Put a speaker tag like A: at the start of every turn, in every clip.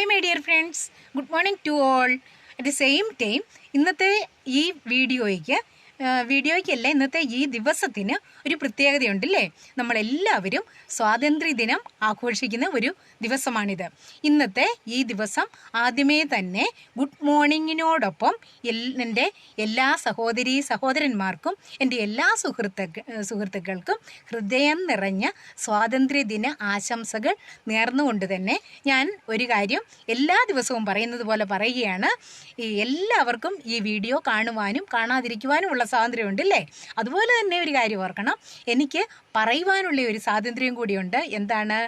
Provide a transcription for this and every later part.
A: Hi my dear friends good morning to all at the same time ഇന്നത്തെ ഈ വീഡിയോയ്ക്ക് വീഡിയോയ്ക്കല്ല ഇന്നത്തെ ഈ ദിവസത്തിന് ഒരു പ്രത്യേകതയുണ്ട് അല്ലേ നമ്മളെല്ലാവരും സ്വാതന്ത്ര്യദിനം ആഘോഷിക്കുന്ന ഒരു ദിവസമാണിത്. ഇന്നത്തെ ഈ ദിവസം ആദ്യമേ തന്നെ ഗുഡ് മോർണിംഗിനോടൊപ്പം എന്റെ എല്ലാ സഹോദരി സഹോദരന്മാർക്കും എന്റെ എല്ലാ സുഹൃത്തുക്ക സുഹൃത്തുക്കൾക്കും ഹൃദയം നിറഞ്ഞ സ്വാതന്ത്ര്യദിന ആശംസകൾ നേർന്നുകൊണ്ട് തന്നെ ഞാൻ ഒരു കാര്യം എല്ലാ ദിവസവും പറയുന്നത് പോലെ പറയുകയാണ്. എല്ലാവർക്കും ഈ വീഡിയോ കാണുവാനും കാണാതിരിക്കുവാനുമുള്ള സ്വാതന്ത്ര്യമുണ്ട് അല്ലേ അതുപോലെ തന്നെ ഒരു കാര്യം ഓർക്കണം. എനിക്ക് പറയുവാനുള്ള ഒരു സ്വാതന്ത്ര്യം കൂടിയുണ്ട്. എന്താണ്?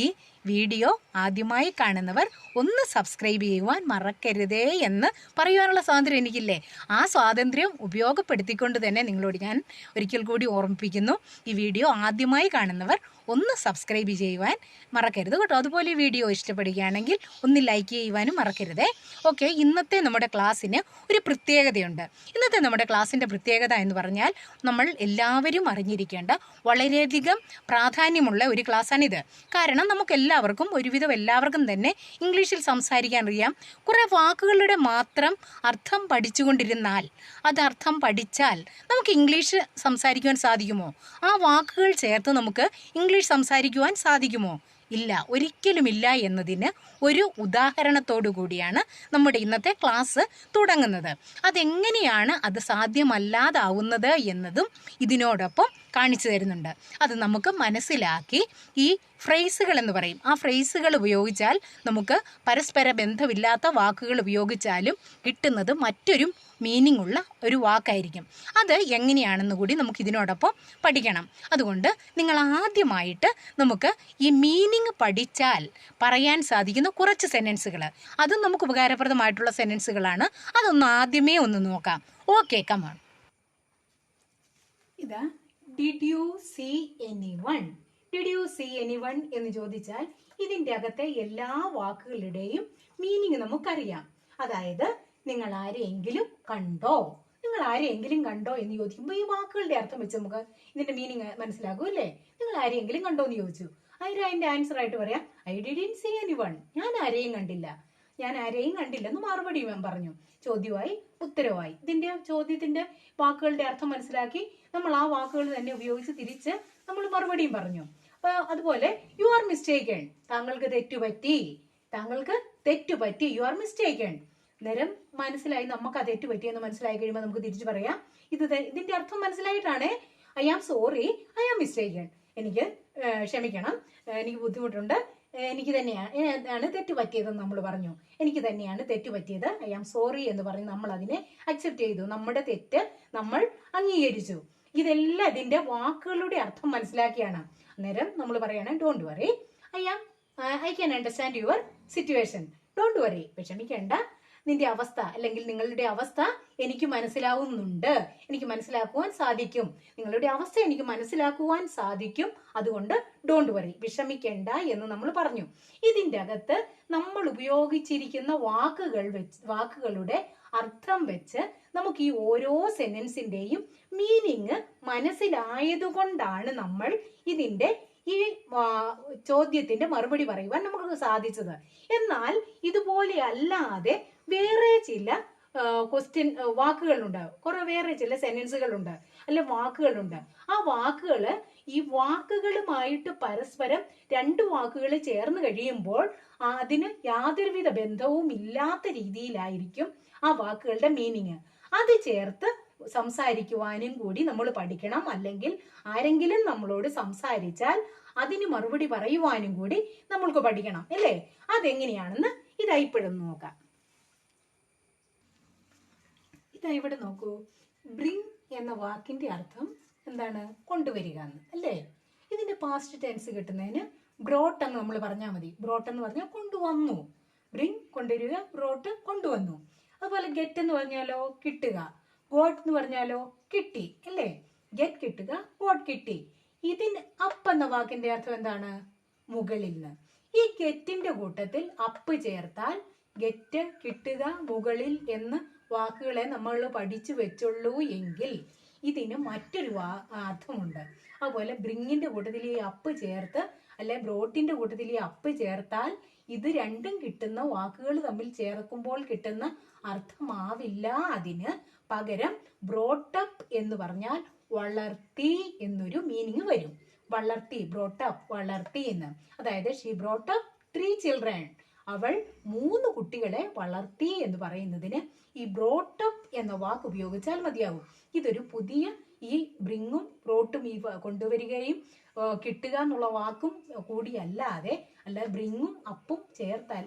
A: ഈ വീഡിയോ ആദ്യമായി കാണുന്നവർ ഒന്ന് സബ്സ്ക്രൈബ് ചെയ്യുവാൻ മറക്കരുതേ എന്ന് പറയുവാനുള്ള സ്വാതന്ത്ര്യം എനിക്കില്ലേ? ആ സ്വാതന്ത്ര്യം ഉപയോഗപ്പെടുത്തിക്കൊണ്ട് തന്നെ നിങ്ങളോട് ഞാൻ ഒരിക്കൽ കൂടി ഓർമ്മിപ്പിക്കുന്നു. ഈ വീഡിയോ ആദ്യമായി കാണുന്നവർ ഒന്ന് സബ്സ്ക്രൈബ് ചെയ്യുവാൻ മറക്കരുത് കേട്ടോ. അതുപോലെ വീഡിയോ ഇഷ്ടപ്പെടുകയാണെങ്കിൽ ഒന്ന് ലൈക്ക് ചെയ്യുവാനും മറക്കരുതേ. ഓക്കെ ഇന്നത്തെ നമ്മുടെ ക്ലാസ്സിന് ഒരു പ്രത്യേകതയുണ്ട്. ഇന്നത്തെ നമ്മുടെ ക്ലാസ്സിന്റെ പ്രത്യേകത എന്ന് പറഞ്ഞാൽ നമ്മൾ എല്ലാവരും അറിഞ്ഞിരിക്കേണ്ട വളരെയധികം പ്രാധാന്യമുള്ള ഒരു ക്ലാസ്സാണിത്. കാരണം നമുക്ക് എല്ലാവർക്കും ഒരുവിധം എല്ലാവർക്കും തന്നെ ഇംഗ്ലീഷിൽ സംസാരിക്കാൻ അറിയാം. കുറേ വാക്കുകളുടെ മാത്രം അർത്ഥം പഠിച്ചുകൊണ്ടിരുന്നാൽ അത് അർത്ഥം പഠിച്ചാൽ നമുക്ക് ഇംഗ്ലീഷ് സംസാരിക്കുവാൻ സാധിക്കുമോ? ആ വാക്കുകൾ ചേർത്ത് നമുക്ക് ഇംഗ്ലീഷ് സംസാരിക്കുവാൻ സാധിക്കുമോ? ഇല്ല. ഒരിക്കലുമില്ല എന്നതിന് ഒരു ഉദാഹരണത്തോടു കൂടിയാണ് നമ്മുടെ ഇന്നത്തെ ക്ലാസ് തുടങ്ങുന്നത്. അതെങ്ങനെയാണ് അത് സാധ്യമല്ലാതാവുന്നത് എന്നതും ഇതിനോടൊപ്പം കാണിച്ചു തരുന്നുണ്ട്. അത് നമുക്ക് മനസ്സിലാക്കി ഈ ഫ്രേസുകൾ എന്ന് പറയും. ആ ഫ്രേസുകൾ ഉപയോഗിച്ചാൽ നമുക്ക് പരസ്പര ബന്ധമില്ലാത്ത വാക്കുകൾ ഉപയോഗിച്ചാലും കിട്ടുന്നത് മറ്റൊരു മീനിങ് ഉള്ള ഒരു വാക്കായിരിക്കും. അത് എങ്ങനെയാണെന്ന് കൂടി നമുക്ക് ഇതിനോടൊപ്പം പഠിക്കണം. അതുകൊണ്ട് നിങ്ങൾ ആദ്യമായിട്ട് നമുക്ക് ഈ മീനിങ് പഠിച്ചാൽ പറയാൻ സാധിക്കുന്ന കുറച്ച് സെന്റൻസുകൾ അതും നമുക്ക് ഉപകാരപ്രദമായിട്ടുള്ള സെന്റൻസുകളാണ് അതൊന്ന് ആദ്യമേ ഒന്ന് നോക്കാം. ഓക്കെ കമാണ് ഇതാ did you see anyone did you see anyone എന്ന് ചോദിച്ചാൽ ഇതിന്റെ അകത്തെ എല്ലാ വാക്കുകളുടെയും മീനിങ് നമുക്കറിയാം. അതായത് നിങ്ങൾ ആരെയെങ്കിലും കണ്ടോ? നിങ്ങൾ ആരെയെങ്കിലും കണ്ടോ എന്ന് ചോദിക്കുമ്പോൾ ഈ വാക്കുകളുടെ അർത്ഥം വെച്ച് നമുക്ക് ഇതിന്റെ മീനിങ് മനസ്സിലാകും അല്ലേ? നിങ്ങൾ ആരെയെങ്കിലും കണ്ടോ എന്ന് ചോദിച്ചു. അതിന് അതിന്റെ ആൻസർ ആയിട്ട് പറയാം I didn't see anyone ഞാൻ ആരെയും കണ്ടില്ല. ഞാൻ ആരെയും കണ്ടില്ലെന്ന് മറുപടി ഞാൻ പറഞ്ഞു. ചോദ്യമായി ഉത്തരവായി ഇതിന്റെ ചോദ്യത്തിന്റെ വാക്കുകളുടെ അർത്ഥം മനസ്സിലാക്കി നമ്മൾ ആ വാക്കുകൾ തന്നെ ഉപയോഗിച്ച് തിരിച്ച് നമ്മൾ മറുപടിയും പറഞ്ഞു. അപ്പൊ അതുപോലെ യു ആർ മിസ്റ്റേക്കൺ താങ്കൾക്ക് തെറ്റുപറ്റി. താങ്കൾക്ക് തെറ്റുപറ്റി. യു ആർ മിസ്റ്റേക്കൺ നേരം മനസ്സിലായി നമുക്ക് ആ തെറ്റുപറ്റി എന്ന് മനസ്സിലായി കഴിയുമ്പോൾ നമുക്ക് തിരിച്ചു പറയാം. ഇത് ഇതിന്റെ അർത്ഥം മനസ്സിലായിട്ടാണ്. I am sorry I am mistaken എനിക്ക് ക്ഷമിക്കണം. എനിക്ക് ബുദ്ധിമുട്ടുണ്ട്. എനിക്ക് തന്നെയാണ് തെറ്റ് പറ്റിയതെന്ന് നമ്മൾ പറഞ്ഞു. എനിക്ക് തന്നെയാണ് തെറ്റ് പറ്റിയത്. ഐ ആം സോറി എന്ന് പറഞ്ഞ് നമ്മൾ അതിനെ അക്സെപ്റ്റ് ചെയ്തു. നമ്മുടെ തെറ്റ് നമ്മൾ അംഗീകരിച്ചു. ഇതെല്ലാം ഇതിന്റെ വാക്കുകളുടെ അർത്ഥം മനസ്സിലാക്കിയാണ്. അന്നേരം നമ്മൾ പറയണം don't worry I am I can understand your situation don't worry വിഷമിക്കേണ്ട. നിന്റെ അവസ്ഥ അല്ലെങ്കിൽ നിങ്ങളുടെ അവസ്ഥ എനിക്ക് മനസ്സിലാവുന്നുണ്ട്. എനിക്ക് മനസ്സിലാക്കുവാൻ സാധിക്കും. നിങ്ങളുടെ അവസ്ഥ എനിക്ക് മനസ്സിലാക്കുവാൻ സാധിക്കും. അതുകൊണ്ട് ഡോണ്ട് വറി വിഷമിക്കേണ്ട എന്ന് നമ്മൾ പറഞ്ഞു. ഇതിന്റെ അകത്ത് നമ്മൾ ഉപയോഗിച്ചിരിക്കുന്ന വാക്കുകൾ വെച്ച് വാക്കുകളുടെ അർത്ഥം വെച്ച് നമുക്ക് ഈ ഓരോ സെന്റൻസിന്റെയും മീനിങ് മനസ്സിലായതുകൊണ്ടാണ് നമ്മൾ ഇതിന്റെ ഈ ചോദ്യത്തിന്റെ മറുപടി പറയുവാൻ നമുക്ക് സാധിച്ചത്. എന്നാൽ ഇതുപോലെ അല്ലാതെ വേറെ ചില ക്വസ്റ്റ്യൻ വാക്കുകളുണ്ട് കുറെ വേറെ ചില സെന്റൻസുകളുണ്ട് അല്ലെ വാക്കുകളുണ്ട് ആ വാക്കുകൾ ഈ വാക്കുകളുമായിട്ട് പരസ്പരം രണ്ട് വാക്കുകൾ ചേർന്ന് കഴിയുമ്പോൾ അതിന് യാതൊരുവിധ ബന്ധവും ഇല്ലാത്ത രീതിയിലായിരിക്കും ആ വാക്കുകളുടെ മീനിങ് അത് ചേർത്ത് സംസാരിക്കുവാനും കൂടി നമ്മൾ പഠിക്കണം. അല്ലെങ്കിൽ ആരെങ്കിലും നമ്മളോട് സംസാരിച്ചാൽ അതിന് മറുപടി പറയുവാനും കൂടി നമ്മൾക്ക് പഠിക്കണം. അല്ലേ? അതെങ്ങനെയാണെന്ന് ഇതായിപ്പോഴും നോക്കാം. ഇതാ ഇവിടെ നോക്കൂ. ബ്രിങ് എന്ന വാക്കിന്റെ അർത്ഥം എന്താണ്? കൊണ്ടുവരിക എന്ന് അല്ലേ? ഇതിന്റെ പാസ്റ്റ് ടെൻസ് കിട്ടുന്നതിന് ബ്രോട്ട് എന്ന് നമ്മൾ പറഞ്ഞാൽ മതി. ബ്രോട്ട് എന്ന് പറഞ്ഞാൽ കൊണ്ടുവന്നു. ബ്രിങ് കൊണ്ടുവരിക ബ്രോട്ട് കൊണ്ടുവന്നു. അതുപോലെ ഗെറ്റ് എന്ന് പറഞ്ഞാലോ കിട്ടുക. ഗോട്ട് എന്ന് പറഞ്ഞാലോ കിട്ടി. അല്ലേ? ഗെറ്റ് കിട്ടുക ഗോട്ട് കിട്ടി. ഇതിന് അപ്പ് എന്ന വാക്കിന്റെ അർത്ഥം എന്താണ്? മുകളിൽ നിന്ന്. ഈ ഗെറ്റിന്റെ കൂട്ടത്തിൽ അപ്പ് ചേർത്താൽ ഗെറ്റ് കിട്ടുക മുകളിൽ എന്ന് വാക്കുകളെ നമ്മൾ പഠിച്ചു വെച്ചുള്ളൂ എങ്കിൽ ഇതിന് മറ്റൊരു വാ അർത്ഥമുണ്ട്. അതുപോലെ ബ്രിങ്ങിന്റെ കൂട്ടത്തിൽ ഈ അപ്പ് ചേർത്ത് അല്ലെ ബ്രോട്ടിന്റെ കൂട്ടത്തിൽ ഈ അപ്പ് ചേർത്താൽ ഇത് രണ്ടും കിട്ടുന്ന വാക്കുകൾ തമ്മിൽ ചേർക്കുമ്പോൾ കിട്ടുന്ന അർത്ഥമാവില്ല. അതിന് പകരം ബ്രോട്ടപ്പ് എന്ന് പറഞ്ഞാൽ വളർത്തി എന്നൊരു മീനിങ് വരും. വളർത്തി ബ്രോട്ടപ്പ് വളർത്തി എന്ന്. അതായത് ഷീ ബ്രോട്ടപ്പ് ത്രീ ചിൽഡ്രൻ അവൾ മൂന്ന് കുട്ടികളെ വളർത്തി എന്ന് പറയുന്നതിന് ഈ ബ്രോട്ടപ്പ് എന്ന വാക്ക് ഉപയോഗിച്ചാൽ മതിയാവും. ഇതൊരു പുതിയ ഈ ബ്രിങ്ങും ബ്രോട്ടും ഈ കൊണ്ടുവരികയും കിട്ടുക എന്നുള്ള വാക്കും കൂടിയല്ലാതെ അല്ല ബ്രിങ്ങും അപ്പും ചേർത്താൽ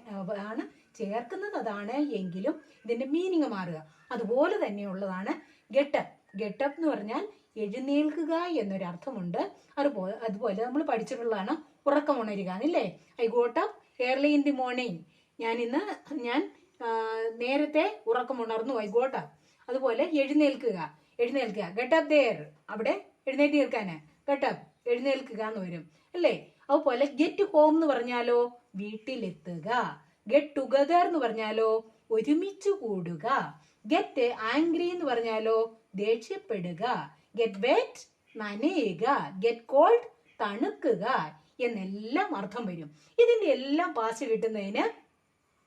A: ആണ് ചേർക്കുന്നത്. അതാണ് എങ്കിലും ഇതിന്റെ മീനിങ് മാറുക. അതുപോലെ തന്നെയുള്ളതാണ് ഗെട്ടപ്പ് ഗെട്ടപ്പ് എന്ന് പറഞ്ഞാൽ എഴുന്നേൽക്കുക എന്നൊരർത്ഥമുണ്ട്. അതുപോലെ അതുപോലെ നമ്മൾ പഠിച്ചിട്ടുള്ളതാണ് ഉറക്കമുണരുക എന്നല്ലേ I got up early in the morning ഞാൻ ഇന്ന് ഞാൻ നേരത്തെ ഉറക്കമുണർന്നു ഗോട്ടപ്പ് അതുപോലെ എഴുന്നേൽക്കുക. എഴുന്നേൽക്കുക. ഗട്ടപ് ദേർ അവിടെ എഴുന്നേറ്റ് നിൽക്കാന്. ഗട്ടപ് എഴുന്നേൽക്കുക എന്ന് വരും. അല്ലേ? അതുപോലെ ഗെറ്റ് ഹോം എന്ന് പറഞ്ഞാലോ? വീട്ടിലെത്തുക. ഗെറ്റ് ടുഗദർ എന്ന് പറഞ്ഞാലോ? ഒരുമിച്ച് കൂടുക. ഗെറ്റ് ആംഗ്രി എന്ന് പറഞ്ഞാലോ? ദേഷ്യപ്പെടുക. ഗെറ്റ് വെറ്റ് നനയുക. ഗെറ്റ് കോൾഡ് തണുക്കുക. എന്നെല്ലാം അർത്ഥം വരും. ഇതിന്റെ എല്ലാം പാസ്റ്റ് കിട്ടുന്നതിന്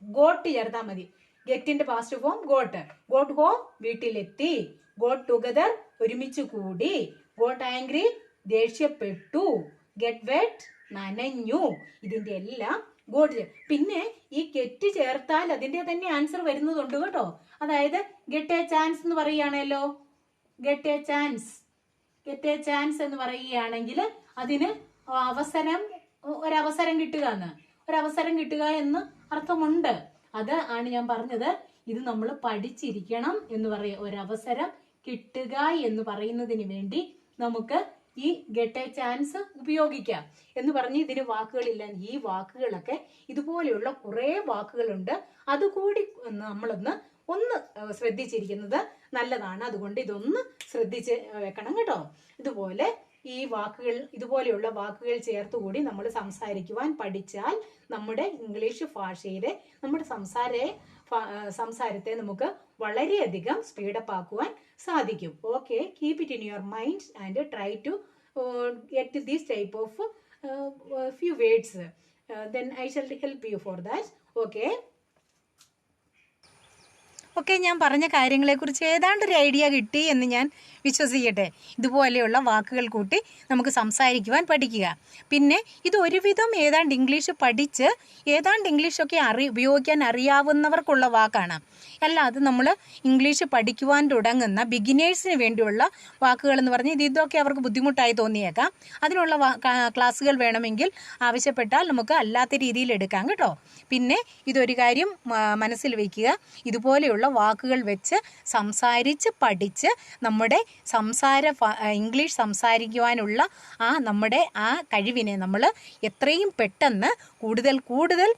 A: ഗോട്ട് ചേർത്താൽ മതി. ഗെറ്റിന്റെ past form got got home വീട്ടിലെത്തി. ഗോട്ട് ടുഗദർ ഒരുമിച്ച് കൂടി. ഗോട്ട് ആംഗ്രി ദേഷ്യപ്പെട്ടു. ഗെറ്റ് വെറ്റ് നനഞ്ഞു. ഇതിന്റെ എല്ലാം ഗോട്ട് പിന്നെ ഈ ഗെറ്റ് ചേർത്താൽ അതിന്റെ തന്നെ ആൻസർ വരുന്നതുണ്ട് കേട്ടോ. അതായത് ഗെറ്റ് എ ചാൻസ് എന്ന് പറയുകയാണല്ലോ. Get a chance get a chance എന്ന് പറയുകയാണെങ്കിൽ അതിന് അവസരം ഒരവസരം കിട്ടുക എന്ന് ഒരവസരം കിട്ടുക എന്ന് അർത്ഥമുണ്ട്. അത് ആണ് ഞാൻ പറഞ്ഞത്. ഇത് നമ്മൾ പഠിച്ചിരിക്കണം എന്ന് പറയ ഒരവസരം കിട്ടുക എന്ന് പറയുന്നതിന് വേണ്ടി നമുക്ക് ഈ ഗെറ്റ് എ ചാൻസ് ഉപയോഗിക്കാം. എന്ന് പറഞ്ഞ് ഇതിന് വാക്കുകളില്ല. ഈ വാക്കുകളൊക്കെ ഇതുപോലെയുള്ള കുറേ വാക്കുകളുണ്ട്. അതുകൂടി നമ്മളൊന്ന് ഒന്ന് ശ്രദ്ധിച്ചിരിക്കുന്നത് നല്ലതാണ്. അതുകൊണ്ട് ഇതൊന്ന് ശ്രദ്ധിച്ച് വെക്കണം കേട്ടോ. ഇതുപോലെ ഈ വാക്കുകൾ ഇതുപോലെയുള്ള വാക്കുകൾ ചേർത്തുകൂടി നമ്മൾ സംസാരിക്കുവാൻ പഠിച്ചാൽ നമ്മുടെ ഇംഗ്ലീഷ് ഭാഷയിലെ നമ്മുടെ സംസാര സംസാരത്തെ നമുക്ക് വളരെയധികം സ്പീഡപ്പ് ആക്കുവാൻ സാധിക്കും. Okay keep it in your mind and try to get these type of few words then I shall help you for that okay ഒക്കെ ഞാൻ പറഞ്ഞ കാര്യങ്ങളെക്കുറിച്ച് ഏതാണ്ട് ഒരു ഐഡിയ കിട്ടി എന്ന് ഞാൻ വിശ്വസിക്കട്ടെ. ഇതുപോലെയുള്ള വാക്കുകൾ കൂട്ടി നമുക്ക് സംസാരിക്കുവാൻ പഠിക്കുക. പിന്നെ ഇത് ഒരുവിധം ഏതാണ്ട് ഇംഗ്ലീഷ് പഠിച്ച് ഏതാണ്ട് ഇംഗ്ലീഷൊക്കെ അറി ഉപയോഗിക്കാൻ അറിയാവുന്നവർക്കുള്ള വാക്കാണ്. അല്ലാതെ നമ്മൾ ഇംഗ്ലീഷ് പഠിക്കുവാൻ തുടങ്ങുന്ന ബിഗിനേഴ്സിന് വേണ്ടിയുള്ള വാക്കുകൾ എന്ന് പറഞ്ഞ് ഇത് ഇതൊക്കെ അവർക്ക് ബുദ്ധിമുട്ടായി തോന്നിയേക്കാം. അതിനുള്ള ക്ലാസ്സുകൾ വേണമെങ്കിൽ ആവശ്യപ്പെട്ടാൽ നമുക്ക് അല്ലാത്ത രീതിയിൽ എടുക്കാം കേട്ടോ. പിന്നെ ഇതൊരു കാര്യം മനസ്സിൽ വയ്ക്കുക ഇതുപോലെയുള്ള വാക്കുകൾ വെച്ച് സംസാരിച്ച് പഠിച്ച് നമ്മുടെ സംസാര ഇംഗ്ലീഷ് സംസാരിക്കുവാനുള്ള ആ നമ്മുടെ ആ കഴിവിനെ നമ്മൾ എത്രയും പെട്ടെന്ന് കൂടുതൽ കൂടുതൽ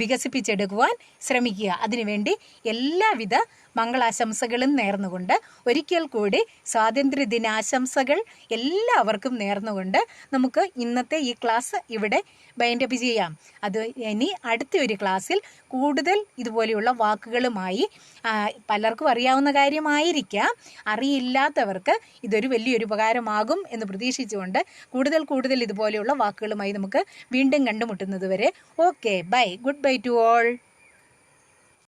A: വികസിപ്പിച്ചെടുക്കുവാൻ ശ്രമിക്കുക. അതിനുവേണ്ടി എല്ലാവിധ മംഗളാശംസകളും നേർന്നുകൊണ്ട് ഒരിക്കൽ കൂടി സ്വാതന്ത്ര്യ ദിനാശംസകൾ എല്ലാവർക്കും നേർന്നുകൊണ്ട് നമുക്ക് ഇന്നത്തെ ഈ ക്ലാസ് ഇവിടെ ബൈൻഡപ്പ് ചെയ്യാം. അത് ഇനി അടുത്ത ഒരു ക്ലാസ്സിൽ കൂടുതൽ ഇതുപോലെയുള്ള വാക്കുകളുമായി പലർക്കും അറിയാവുന്ന കാര്യമായിരിക്കാം. അറിയില്ലാത്തവർക്ക് ഇതൊരു വലിയൊരു ഉപകാരമാകും എന്ന് പ്രതീക്ഷിച്ചുകൊണ്ട് കൂടുതൽ കൂടുതൽ ഇതുപോലെയുള്ള വാക്കുകളുമായി നമുക്ക് വീണ്ടും കണ്ടുമുട്ടുന്നത് വരെ okay bye goodbye to all.